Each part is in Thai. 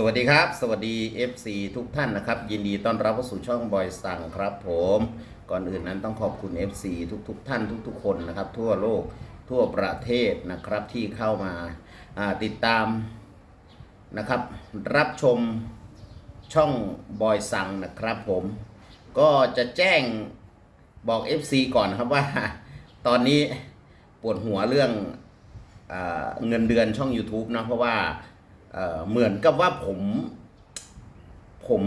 สวัสดีครับ สวัสดี FC ทุกท่านนะครับ ยินดีต้อนรับเข้าสู่ช่องบอยสั่งครับ ผม ก่อนอื่นนั้นต้องขอบคุณ FC ทุกๆทท่านทุก ๆ คนนะครับ ทั่วโลกทั่วประเทศนะครับที่เข้ามาาติดตามนะครับ รับชมช่องบอยสั่งนะครับ ผม ก็จะแจ้งบอก FC ก่อนครับว่า ตอนนี้ปวดหัวเรื่องอเงินเดือนช่อง YouTube นะเพราะว่า เหมือนกับว่าผม ผม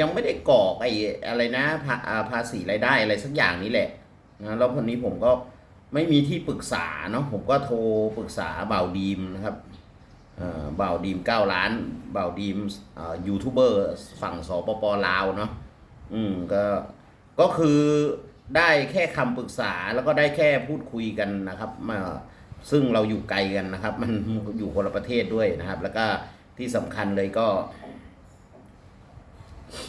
ยังไม่ได้กรอกไอ้อะไรนะภาภาษีรายได้อะไรสักอย่างนี้แหละนะแล้วคนนี้ผมก็ไม่มีที่ปรึกษาเนาะผมก็โทรปรึกษาบ่าวดีมนะครับเบ่าวดีม9ล้านบ่าวดีมยูทูบเบอร์ฝั่งสปปลาวเนาะอืมก็ก็คือได้แค่คำปรึกษาแล้วก็ได้แค่พูดคุยกันนะครับมา ซึ่งเราอยู่ไกลกันนะครับ มันอยู่คนละประเทศด้วยนะครับ แล้วก็ที่สำคัญเลยก็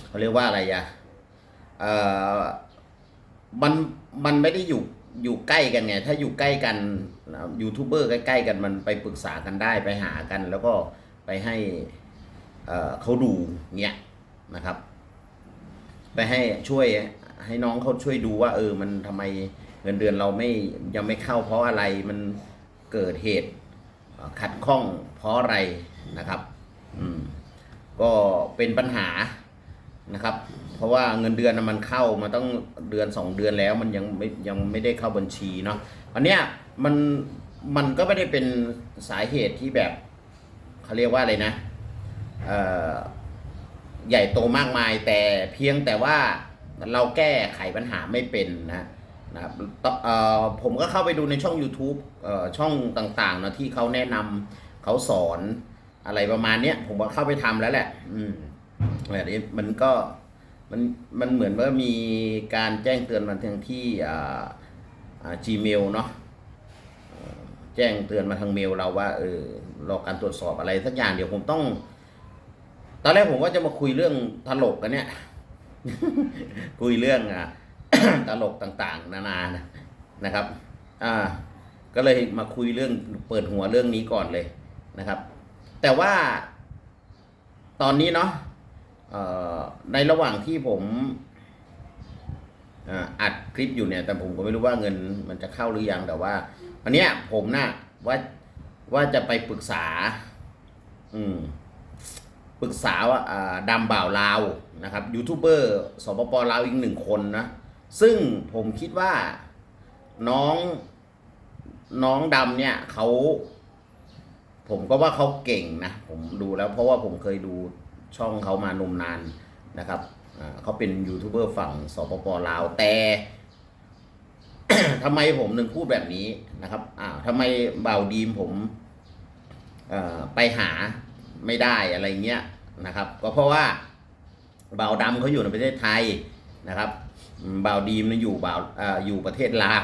เขาเรียกว่าอะไรอะเออมันมันไม่ได้อยู่อยู่ใกล้กันไง ถ้าอยู่ใกล้กันยูทูบเบอร์ใกล้ๆกันมันไปปรึกษากันได้ไปหากัน แล้วก็ไปให้เขาดูเงี้ยนะครับ ไปให้ช่วยให้น้องเขาช่วยดูว่า เออมันทำไมเงินเดือนเราไม่ยังไม่เข้าเพราะอะไรมัน เกิดเหตุขัดข้องเพราะอะไรนะครับอืมก็เป็นปัญหานะครับ เพราะว่าเงินเดือนมันเข้ามาต้องเดือนสองเดือนแล้วมันยังไม่ยังไม่ได้เข้าบัญชีเนาะอันเนี้ยมันมันก็ไม่ได้เป็นสาเหตุที่แบบเขาเรียกว่าอะไรนะอ่อใหญ่โตมากมายแต่เพียงแต่ว่าเราแก้ไขปัญหาไม่เป็นนะ นะครับผมก็เข้าไปดูในช่อง YouTube ช่องต่างๆนะที่เขาแนะนำเขาสอนอะไรประมาณเนี้ยผมก็เข้าไปทำแล้วแหละ อืมแบบนี้มันก็มันมันเหมือนว่ามีการแจ้งเตือนมาทางที่อ่า Gmail เนาะแจ้งเตือนมาทางเมลเราว่าเออรอการตรวจสอบอะไรสักอย่างเดี๋ยวผมต้อง ตอนแรกผมก็จะมาคุยเรื่องตลกกันเนี่ย คุยเรื่องอะ ตลกต่างๆ นานานะนะครับ อ่า ก็เลยมาคุยเรื่องเปิดหัวเรื่องนี้ก่อนเลยนะครับ แต่ว่าตอนนี้เนาะเอ่อในระหว่างที่ผมอัดคลิปอยู่เนี่ย แต่ผมก็ไม่รู้ว่าเงินมันจะเข้าหรือยังแต่ว่าอันเนี้ยผมน่ะว่าว่าจะไปปรึกษา อืมปรึกษาว่าอ่าดำบ่าวลาวนะครับยูทูบเบอร์สปปลาวอีกหนึ่งคนนะ ซึ่งผมคิดว่าน้องน้องดำเนี่ยเขาผมก็ว่าเขาเก่งนะ ผมดูแล้วเพราะว่าผมเคยดูช่องเขามานมนานนะครับเขาเป็นยูทูบเบอร์ฝั่งสปปลาวแต่ทำไมผมถึงพูดแบบนี้นะครับอ้าวทำไมเบ่าดีมผมไปหาไม่ได้อะไรเงี้ยนะครับ ก็เพราะว่าเบ่าดำเขาอยู่ในประเทศไทยนะครับ บ่าวดีมนะอยู่บ่าวออยู่ประเทศลาว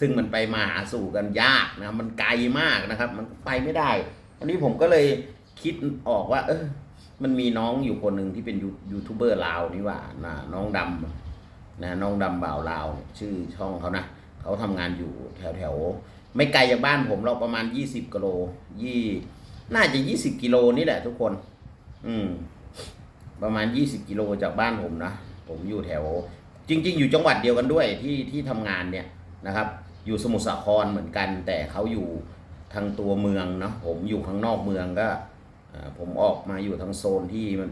ซึ่งมันไปมาหาสู่กันยากนะมันไกลมากนะครับ มันไปไม่ได้ อันนี้ผมก็เลยคิดออกว่า เออ มันมีน้องอยู่คนหนึ่งที่เป็นยูยูทูบเบอร์ลาวนี่ว่านะน้องดำนะน้องดำบ่าวลาวเนี่ยชื่อช่องเขานะเขาทำงานอยู่แถวแถวไม่ไกลจากบ้านผมเราประมาณยี่สิบกิโลยี่น่าจะยี่สิบกิโลนี่แหละทุกคน อืม ประมาณยี่สิบกิโลจากบ้านผมนะ ผมอยู่แถว จริง ๆ อยู่จังหวัดเดียวกันด้วยที่ที่ทำงานเนี่ยนะครับ อยู่สมุทรสาครเหมือนกัน แต่เขาอยู่ทางตัวเมืองเนาะผมอยู่ข้างนอกเมืองก็ผมออกมาอยู่ทางโซนที่มัน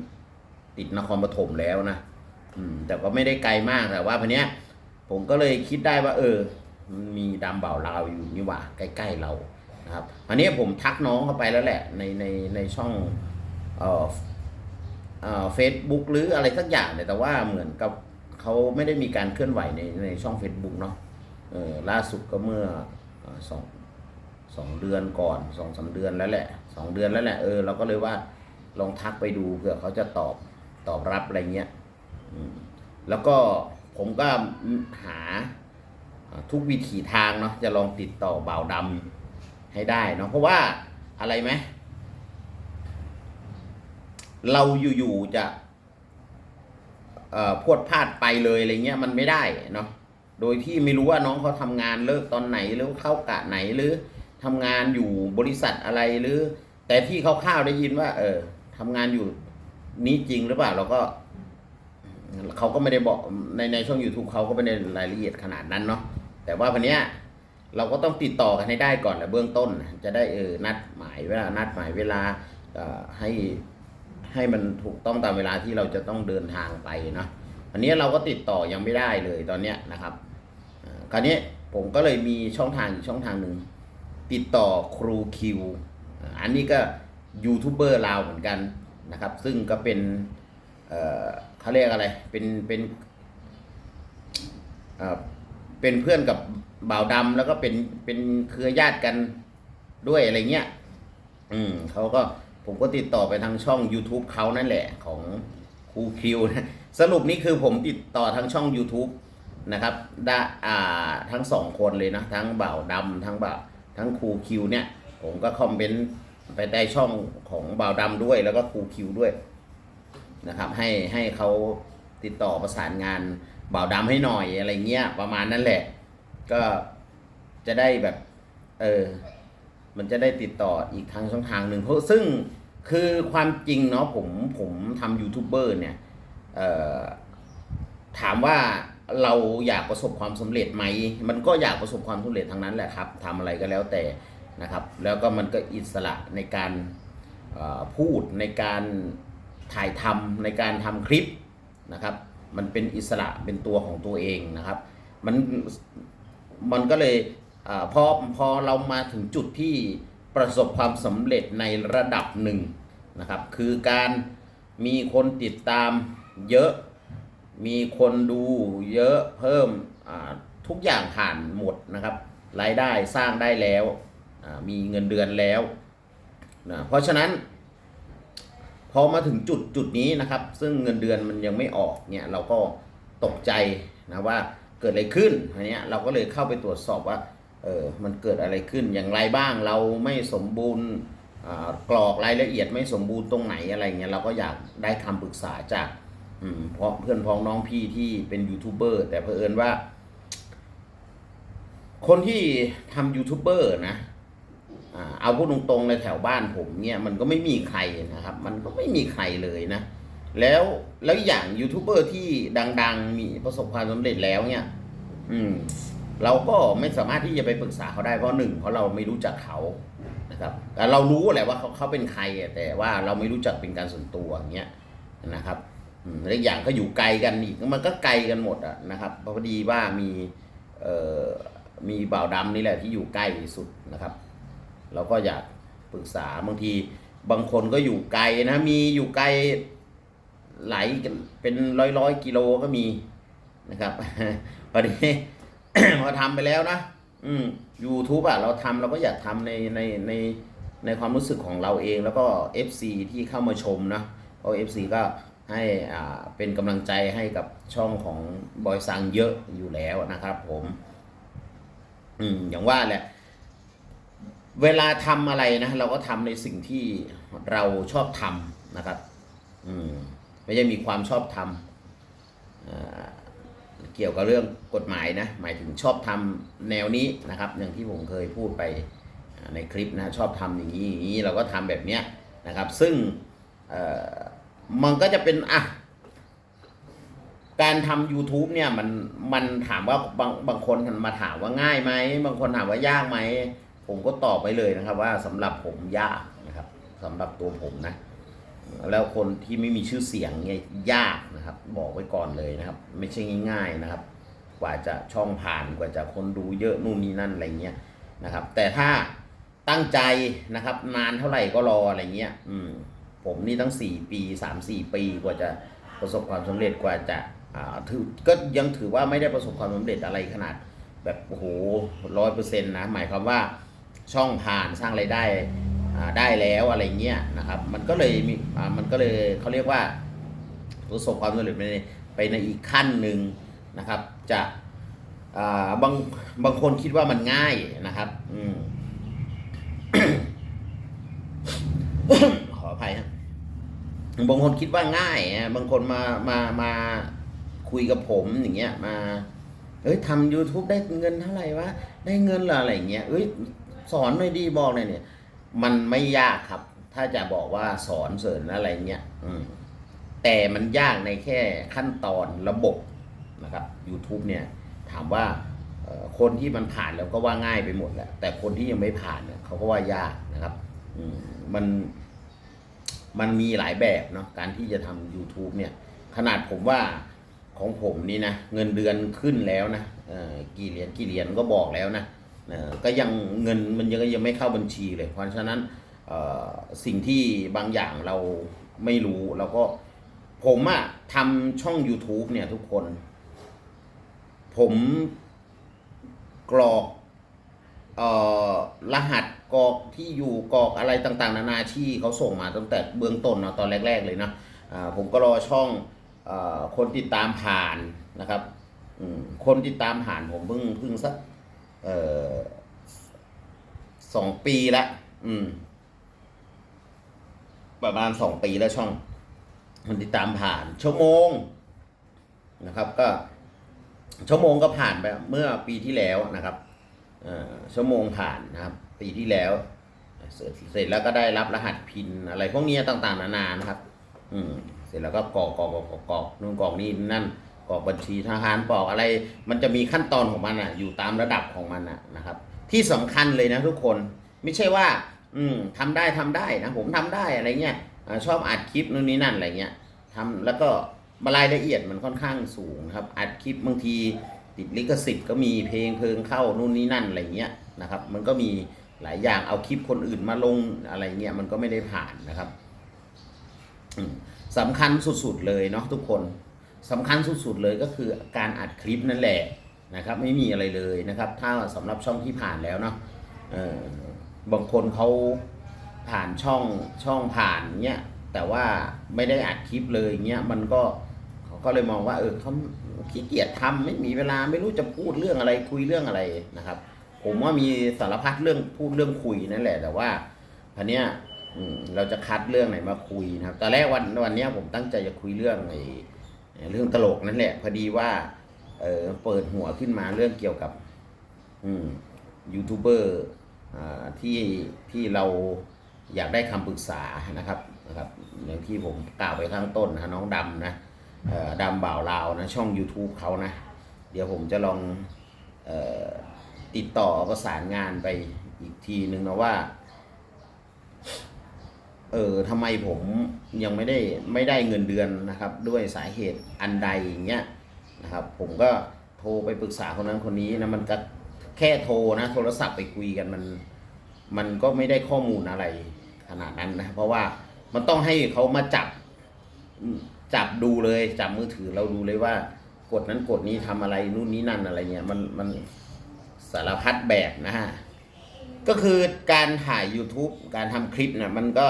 ติดนครปฐมแล้วนะอืมแต่ก็ไม่ได้ไกลมากแต่ว่าพันเนี้ยผมก็เลยคิดได้ว่า เออ มีดำเบาลาวอยู่นี่หว่าใกล้ ๆเรานะครับอันนี้ผมทักน้องเข้าไปแล้วแหละ ในในในช่องเอ่อเอ่อเฟซบุ๊กหรืออะไรสักอย่างเนี่ยแต่ว่าเหมือนกับ เขาไม่ได้มีการเคลื่อนไหวในในช่อง Facebook เนาะเออล่าสุดก็เมื่อสองสองเดือนก่อนสองสามเดือนแล้วแหละสองเดือนแล้วแหละเออเราก็เลยว่าลองทักไปดูเผื่อเขาจะตอบตอบรับอะไรเงี้ยแล้วก็ผมก็หาทุกวิถีทางเนาะจะลองติดต่อบ่าวดำให้ได้เนาะเพราะว่าอะไรไหมเราอยู่ๆจะ พวดพลาดไปเลยอะไรเงี้ยมันไม่ได้เนาะโดยที่ไม่รู้ว่าน้องเขาทำงานเลิกตอนไหนหรือเข้ากะไหนหรือทำงานอยู่บริษัทอะไรหรือ แต่ที่คร่าวได้ยินว่า เออทำงานอยู่นี้จริงหรือเปล่าเราก็เขาก็ไม่ได้บอกในในช่อง YouTube เขาก็ไม่ได้รายละเอียดขนาดนั้นเนาะแต่ว่าวันเนี้ยเราก็ต้องติดต่อกันให้ได้ก่อนแหละเบื้องต้น จะได้เออนัดหมายเวลานัดหมายเวลาให้ ให้มันถูกต้องตามเวลาที่เราจะต้องเดินทางไปเนาะอันนี้เราก็ติดต่อยังไม่ได้เลยตอนเนี้ยนะครับคราวนี้ผมก็เลยมีช่องทางอีกช่องทางหนึ่งติดต่อครูคิว อันนี้ก็ยูทูบเบอร์ลาวเหมือนกันนะครับ ซึ่งก็เป็นเเขาเรียกอะไรเป็นเป็นเอ่อเป็นเพื่อนกับบ่าวดำแล้วก็เป็นเป็นเครือญาติกันด้วยอะไรเงี้ย อืมเขาก็ ผมก็ติดต่อไปทางช่อง YouTube เขานั่นแหละของครูคิวนะสรุปนี่คือผมติดต่อทางช่อง YouTube นะครับได้อ่าทั้งสองคนเลยนะ ทั้งบ่าวดำทั้งบ่าวทั้งครูคิวเนี่ย ผมก็คอมเมนต์ไปได้ช่องของบ่าวดำด้วย แล้วก็ครูคิวด้วยนะครับ ให้ให้เขาติดต่อประสานงานบ่าวดำให้หน่อยอะไรเงี้ยประมาณนั้นแหละ ก็จะได้แบบ เออ มันจะได้ติดต่ออีกทางช่องทางหนึ่งเพราะซึ่งคือความจริงเนาะผมผมทำยูทูบเบอร์เนี่ยถามว่าเราอยากประสบความสำเร็จไหม มันก็อยากประสบความสำเร็จทางนั้นแหละครับทำอะไรก็แล้วแต่นะครับ แล้วก็มันก็อิสระในการพูดในการถ่ายทำในการทำคลิปนะครับ มันเป็นอิสระเป็นตัวของตัวเองนะครับ มันมันก็เลย อพอพอเรามาถึงจุดที่ประสบความสำเร็จในระดับหนึ่งนะครับ คือการมีคนติดตามเยอะ มีคนดูเยอะเพิ่มทุกอย่างผ่านหมดนะครับรายได้สร้างได้แล้วมีเงินเดือนแล้วนะเพราะฉะนั้น พอมาถึงจุดจุดนี้นะครับ ซึ่งเงินเดือนมันยังไม่ออกเนี่ยเราก็ตกใจนะว่าเกิดอะไรขึ้นอันเนี้ยเราก็เลยเข้าไปตรวจสอบว่า เออมันเกิดอะไรขึ้นอย่างไรบ้างเราไม่สมบูรณ์กรอกรายละเอียดไม่สมบูรณ์ตรงไหนอะไรเงี้ยเราก็อยากได้คำปรึกษาจากเพราะเพื่อนพ้องน้องพี่ที่เป็นยูทูบเบอร์แต่เผอิญว่า คนที่ทำยูทูบเบอร์นะเอาพูดตรงๆในแถวบ้านผมเนี่ยมันก็ไม่มีใครนะครับ มันก็ไม่มีใครเลยนะ แล้วแล้วอย่างยูทูบเบอร์ที่ดัง ๆ มีประสบความสำเร็จแล้วเนี่ย อืม เราก็ไม่สามารถที่จะไปปรึกษาเขาได้เพราะหนึ่งเพราะเราไม่รู้จักเขานะครับแต่เรารู้แหละว่าเขาเขาเป็นใครแต่ว่าเราไม่รู้จักเป็นการส่วนตัวอย่างเงี้ยนะครับอืมและอีกอย่างก็อยู่ไกลกันอีกมันก็ไกลกันหมดอะนะครับพอดีว่ามีเอ่อมีบ่าวดำนี่แหละที่อยู่ใกล้ที่สุดนะครับ เราก็อยากปรึกษาบางทีบางคนก็อยู่ไกลนะมีอยู่ไกลไหลายเป็นร้อยร้อยกิโลก็มีนะครับพอดี พอทำไปแล้วนะอืม YouTube อะเราทำเราก็อยากทำในในในในความรู้สึกของเราเองแล้วก็ FC ที่เข้ามาชมนะเพราะ FC ก็ให้อ่าเป็นกำลังใจให้กับช่องของบอยซังเยอะอยู่แล้วนะครับผม อืม อย่างว่าแหละ เวลาทำอะไรนะ เราก็ทำในสิ่งที่เราชอบทำนะครับ อืม ไม่ใช่มีความชอบทำอ่า เกี่ยวกับเรื่องกฎหมายนะหมายถึงชอบทำแนวนี้นะครับ อย่างที่ผมเคยพูดไปในคลิปนะชอบทำอย่างนี้อย่างนี้เราก็ทำแบบเนี้ยนะครับ ซึ่งมันก็จะเป็นอะการทำ YouTube เนี่ยมันมันถามว่าบางบางคนมาถามว่าง่ายไหมบางคนถามว่ายากไหมผมก็ตอบไปเลยนะครับ ว่าสำหรับผมยากนะครับสำหรับตัวผมนะ แล้วคนที่ไม่มีชื่อเสียงเนี่ยยากนะครับ บอกไว้ก่อนเลยนะครับ ไม่ใช่ง่าย ๆนะครับ กว่าจะช่องผ่านกว่าจะคนดูเยอะนู่นนี่นั่นอะไรเงี้ยนะครับ แต่ถ้าตั้งใจนะครับนานเท่าไหร่ก็รออะไรเงี้ย อืม ผมนี่ตั้งสี่ปีสามสี่ปีกว่าจะประสบความสำเร็จกว่าจะอ่าถือก็ยังถือว่าไม่ได้ประสบความสำเร็จอะไรขนาดแบบโอ้โหร้อยเปอร์เซ็นต์นะ หมายความว่าช่องผ่านสร้างไรายได้ ได้แล้วอะไรเงี้ยนะครับ มันก็เลยมีมันก็เลยเขาเรียกว่าประสบความสำเร็จไปในไปในอีกขั้นหนึ่งนะครับ จะบางบางคนคิดว่ามันง่ายนะครับ อืมขออภัยครับบางคนคิดว่าง่ายนะบางคนมามามาคุยกับผมอย่างเงี้ย มา เอ้ยทำ YouTube ได้เงินเท่าไหร่วะได้เงินเหรออะไรเงี้ยเอ้ยสอนหน่อยดีบอกหน่อยเนี่ย มันไม่ยากครับ ถ้าจะบอกว่าสอนเสริญอะไรเงี้ยอืแต่มันยากในแค่ขั้นตอนระบบนะครับ YouTube เนี่ย ถามว่าคนที่มันผ่านแล้วก็ว่าง่ายไปหมดแหละแต่คนที่ยังไม่ผ่านเนี่ยเขาก็ว่ายากนะครับอมันมันมีหลายแบบเนาะการที่จะทำ YouTube เนี่ย ขนาดผมว่าของผมนี่นะ เงินเดือนขึ้นแล้วนะกี่เหรียญกี่เหรียญก็บอกแล้วนะ ก็ยังเงินมันยังยังไม่เข้าบัญชีเลย เพราะฉะนั้นสิ่งที่บางอย่างเราไม่รู้เราก็ผมอะทำช่อง YouTube เนี่ยทุกคน ผมกรอกออรหัสกรอกที่อยู่กรอกอะไรต่างๆ นานาที่เขาส่งมาตั้งแต่เบื้องต้นเนาะตอนแรก ๆ เลยนะผมก็รอช่องอคนติดตามผ่านนะครับคนติดตามผ่านผมเพิ่งเพิ่งสัก เออสองปีละอืม ประมาณสองปีแล้วช่องคนติดตามผ่านชั่วโมงนะครับ ก็ ชั่วโมงก็ผ่านไปเมื่อปีที่แล้วนะครับเออชั่วโมงผ่านนะครับ ปีที่แล้วเสร็จเสร็จแล้วก็ได้รับรหัสพินอะไรพวกนี้ต่างๆนานานะครับ อืม เสร็จแล้วก็กรอกกรอกกรอกกรอกกรอกนู่นกรอกนี่นั่น กรอกบัญชีทหารกรอกอะไร มันจะมีขั้นตอนของมันอะ อยู่ตามระดับของมันอะนะครับ ที่สำคัญเลยนะทุกคนไม่ใช่ว่า อืมทำได้ทำได้นะผมทำได้อะไรเงี้ยชอบอัดคลิปนู่นนี่นั่นอะไรเงี้ยทำแล้วก็รายละเอียดมันค่อนข้างสูงครับ อัดคลิปบางทีติดลิขสิทธิ์ก็มีเพลงเพลิงเข้านู่นนี่นั่นอะไรเงี้ยนะครับ มันก็มีหลายอย่างเอาคลิปคนอื่นมาลงอะไรเงี้ยมันก็ไม่ได้ผ่านนะครับสำคัญสุดๆเลยเนาะทุกคน สำคัญสุดๆเลยก็คือการอัดคลิปนั่นแหละนะครับไม่มีอะไรเลยนะครับ ถ้าสำหรับช่องที่ผ่านแล้วเนาะบางคนเขาผ่านช่องช่องผ่านเงี้ยแต่ว่าไม่ได้อัดคลิปเลยเงี้ยมันก็เขาก็เลยมองว่าเออเขาขี้เกียจทำไม่มีเวลาไม่รู้จะพูดเรื่องอะไรคุยเรื่องอะไรนะครับ ผมว่ามีสารพัดเรื่องพูดเรื่องคุยนั่นแหละ แต่ว่าอันเนี้ยเราจะคัดเรื่องไหนมาคุยนะครับตอนแรกวันวันนี้ผมตั้งใจจะคุยเรื่องไอ้ เรื่องตลกนั่นแหละ พอดีว่า เออเปิดหัวขึ้นมาเรื่องเกี่ยวกับ อืมยูทูบเบอร์ที่ที่เราอยากได้คำปรึกษานะครับนะครับ อย่างที่ผมกล่าวไปข้างต้นนะน้องดำนะดำบ่าวลาวนะช่อง YouTube เขานะ เดี๋ยวผมจะลองออติดต่อประสานงานไปอีกทีนึงนะว่า เออทำไมผมยังไม่ได้ไม่ได้เงินเดือนนะครับ ด้วยสาเหตุอันใดอย่างเงี้ยนะครับ ผมก็โทรไปปรึกษาคนนั้นคนนี้นะมันก็แค่โทรนะโทรศัพท์ไปคุยกันมัน มันก็ไม่ได้ข้อมูลอะไรขนาดนั้นนะเพราะว่ามันต้องให้เขามาจับจับดูเลยจับมือถือเราดูเลยว่ากดนั้นกดนี้ทำอะไรนู่นนี่นั่นอะไรเงี้ยมันมันสารพัดแบบนะฮะก็คือการถ่าย YouTube การทำคลิปนะมันก็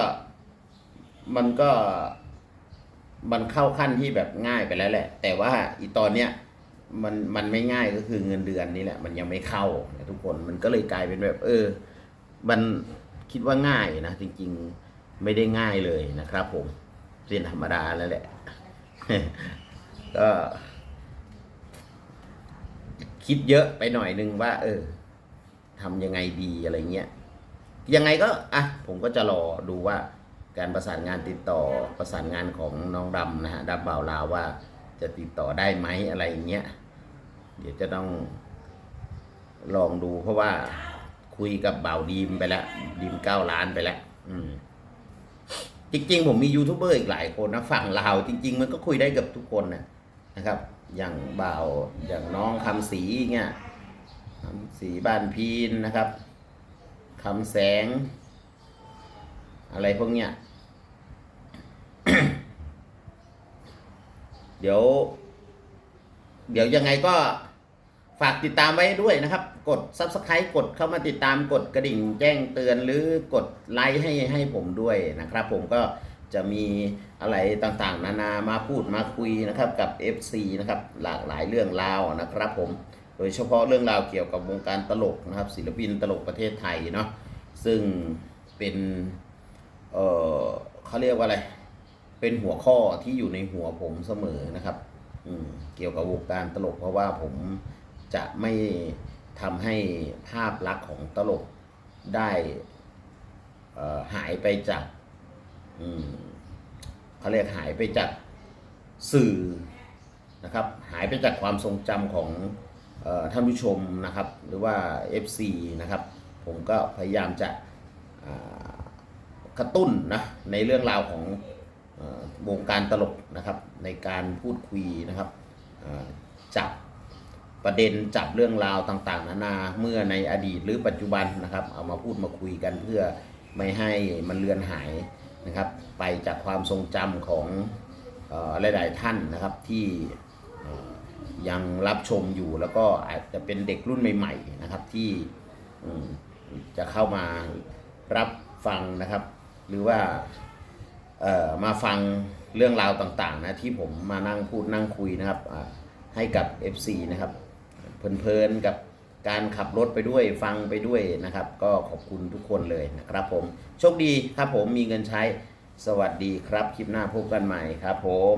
มันก็มันเข้าขั้นที่แบบง่ายไปแล้วแหละ แต่ว่าอีตอนเนี้ยมันมันไม่ง่ายก็คือเงินเดือนนี่แหละ มันยังไม่เข้านะทุกคนมันก็เลยกลายเป็นแบบ เออ มันคิดว่าง่ายนะจริง ๆไม่ได้ง่ายเลยนะครับผมเรียนธรรมดาแล้วแหละ ก็คิดเยอะไปหน่อยนึงว่า เออทำยังไงดีอะไรเงี้ยยังไงก็อะผมก็จะรอดูว่า การประสานงานติดต่อประสานงานของน้องดำนะฮะดำบ่าวลาวว่าจะติดต่อได้ไหมอะไรอย่างเงี้ยเดี๋ยวจะต้องลองดูเพราะว่าคุยกับบ่าวดีมไปแล้วดีมเก้าล้านไปแล้วอืมจริงๆ ผมมียูทูบเบอร์อีกหลายคนนะฝั่งลาวจริง ๆ มันก็คุยได้กับทุกคนนะนะครับ อย่างบ่าวอย่างน้องคำศรีเงี้ยคำศรีบ้านพีนนะครับคำแสง อะไรพวกเนี้ย เดี๋ยว เดี๋ยวยังไงก็ฝากติดตามไว้ด้วยนะครับ กด subscribe กดเข้ามาติดตามกดกระดิ่งแจ้งเตือนหรือกดไลค์ให้ให้ผมด้วยนะครับ ผมก็จะมีอะไรต่างๆ นานามาพูดมาคุยนะครับ กับ FC นะครับ หลากหลายเรื่องราวนะครับ ผมโดยเฉพาะเรื่องราวเกี่ยวกับวงการตลกนะครับ ศิลปินตลกประเทศไทยเนาะซึ่งเป็น เออเขาเรียกว่าอะไร เป็นหัวข้อที่อยู่ในหัวผมเสมอนะครับ อืมเกี่ยวกับวงการตลกเพราะว่าผมจะไม่ทำให้ภาพลักษณ์ของตลกได้หายไปจากเขาเรียกหายไปจากสื่อนะครับ หายไปจากความทรงจำของออท่านผู้ชมนะครับ หรือว่า FC นะครับ ผมก็พยายามจะ กระตุ้นนะในเรื่องราวของวงการตลกนะครับ ในการพูดคุยนะครับจับประเด็นจับเรื่องราวต่างๆ นานาเมื่อในอดีตหรือปัจจุบันนะครับ เอามาพูดมาคุยกันเพื่อไม่ให้มันเลือนหายนะครับ ไปจากความทรงจำของออหลายๆท่านนะครับที่ยังรับชมอยู่แล้วก็อาจจะเป็นเด็กรุ่นใหม่ ๆ นะครับที่จะเข้ามารับฟังนะครับ หรือว่ามาฟังเรื่องราวต่างๆนะที่ผมมานั่งพูดนั่งคุยนะครับให้กับ FC นะครับเพลินๆกับการขับรถไปด้วยฟังไปด้วยนะครับ ก็ขอบคุณทุกคนเลยนะครับผมโชคดีครับผมมีเงินใช้สวัสดีครับ คลิปหน้าพบกันใหม่ครับผม